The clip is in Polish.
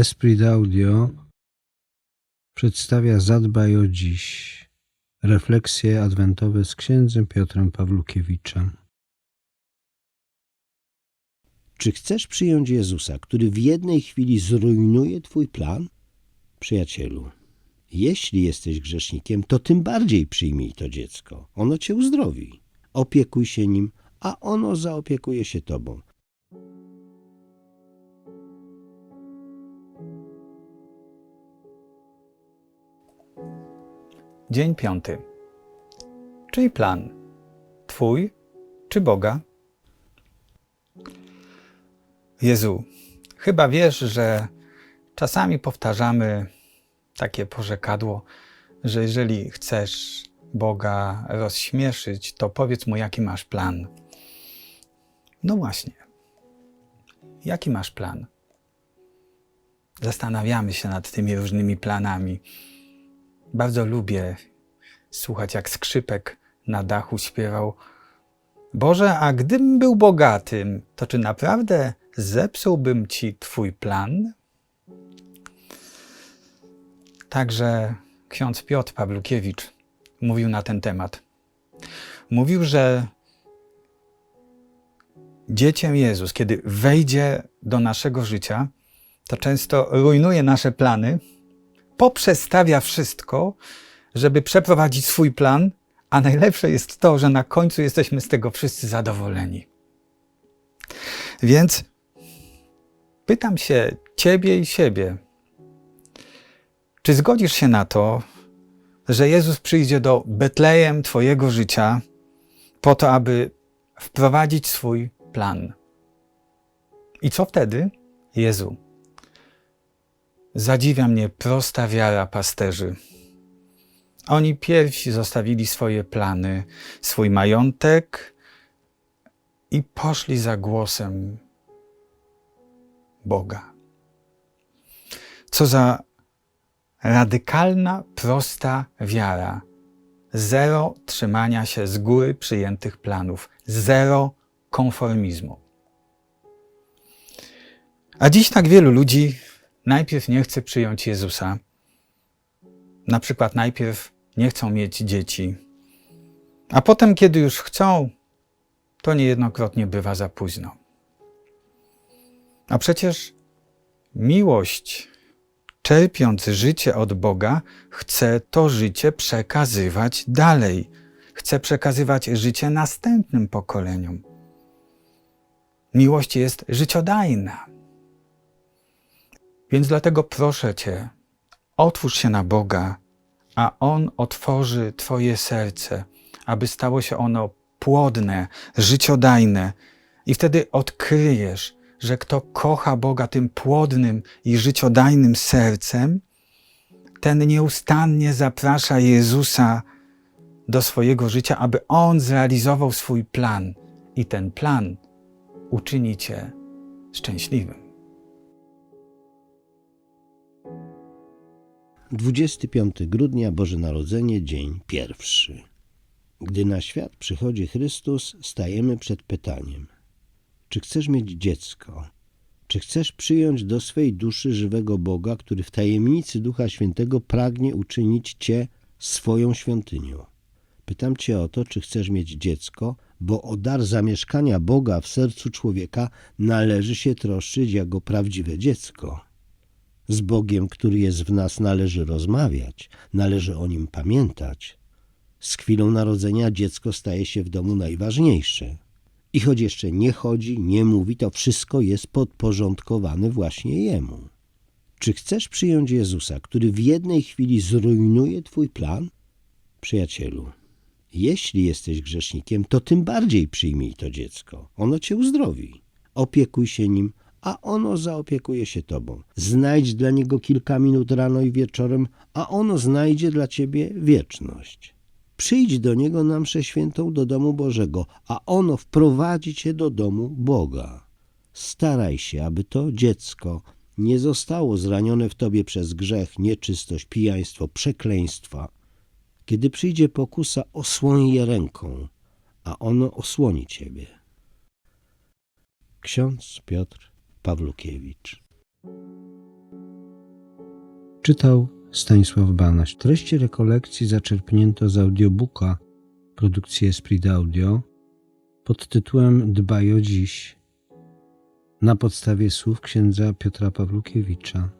Esprit Audio przedstawia Zadbaj o dziś. Refleksje adwentowe z księdzem Piotrem Pawlukiewiczem. Czy chcesz przyjąć Jezusa, który w jednej chwili zrujnuje Twój plan? Przyjacielu, jeśli jesteś grzesznikiem, to tym bardziej przyjmij to dziecko. Ono Cię uzdrowi. Opiekuj się nim, a ono zaopiekuje się Tobą. Dzień piąty. Czyj plan? Twój czy Boga? Jezu, chyba wiesz, że czasami powtarzamy takie porzekadło, że jeżeli chcesz Boga rozśmieszyć, to powiedz mu, jaki masz plan. No właśnie. Jaki masz plan? Zastanawiamy się nad tymi różnymi planami. Bardzo lubię słuchać, jak skrzypek na dachu śpiewał: Boże, a gdybym był bogatym, to czy naprawdę zepsułbym ci twój plan? Także ksiądz Piotr Pawlukiewicz mówił na ten temat. Mówił, że dzieciem Jezus, kiedy wejdzie do naszego życia, to często rujnuje nasze plany, poprzestawia wszystko, żeby przeprowadzić swój plan, a najlepsze jest to, że na końcu jesteśmy z tego wszyscy zadowoleni. Więc pytam się Ciebie i siebie, czy zgodzisz się na to, że Jezus przyjdzie do Betlejem Twojego życia po to, aby wprowadzić swój plan? I co wtedy? Jezu, Zadziwia mnie prosta wiara pasterzy. Oni pierwsi zostawili swoje plany, swój majątek i poszli za głosem Boga. Co za radykalna, prosta wiara. Zero trzymania się z góry przyjętych planów, zero konformizmu. A dziś tak wielu ludzi najpierw nie chce przyjąć Jezusa. Na przykład najpierw nie chcą mieć dzieci, a potem, kiedy już chcą, to niejednokrotnie bywa za późno. A przecież miłość, czerpiąc życie od Boga, chce to życie przekazywać dalej. Chce przekazywać życie następnym pokoleniom. Miłość jest życiodajna. Więc dlatego proszę Cię, otwórz się na Boga, a On otworzy Twoje serce, aby stało się ono płodne, życiodajne. I wtedy odkryjesz, że kto kocha Boga tym płodnym i życiodajnym sercem, ten nieustannie zaprasza Jezusa do swojego życia, aby On zrealizował swój plan. I ten plan uczyni Cię szczęśliwym. 25 grudnia, Boże Narodzenie, dzień pierwszy. Gdy na świat przychodzi Chrystus, stajemy przed pytaniem: czy chcesz mieć dziecko? Czy chcesz przyjąć do swej duszy żywego Boga, który w tajemnicy Ducha Świętego pragnie uczynić Cię swoją świątynią? Pytam Cię o to, czy chcesz mieć dziecko, bo o dar zamieszkania Boga w sercu człowieka należy się troszczyć jako prawdziwe dziecko. Z Bogiem, który jest w nas, należy rozmawiać, należy o nim pamiętać. Z chwilą narodzenia dziecko staje się w domu najważniejsze. I choć jeszcze nie chodzi, nie mówi, to wszystko jest podporządkowane właśnie Jemu. Czy chcesz przyjąć Jezusa, który w jednej chwili zrujnuje Twój plan? Przyjacielu, jeśli jesteś grzesznikiem, to tym bardziej przyjmij to dziecko. Ono Cię uzdrowi. Opiekuj się nim, a ono zaopiekuje się Tobą. Znajdź dla niego kilka minut rano i wieczorem, a ono znajdzie dla Ciebie wieczność. Przyjdź do niego na mszę świętą do domu Bożego, a ono wprowadzi Cię do domu Boga. Staraj się, aby to dziecko nie zostało zranione w Tobie przez grzech, nieczystość, pijaństwo, przekleństwa. Kiedy przyjdzie pokusa, osłoń je ręką, a ono osłoni Ciebie. Ksiądz Piotr Pawlukiewicz Czytał Stanisław Banaś. Treści rekolekcji zaczerpnięto z audiobooka produkcji Esprit Audio pod tytułem Dbaj o dziś na podstawie słów księdza Piotra Pawlukiewicza.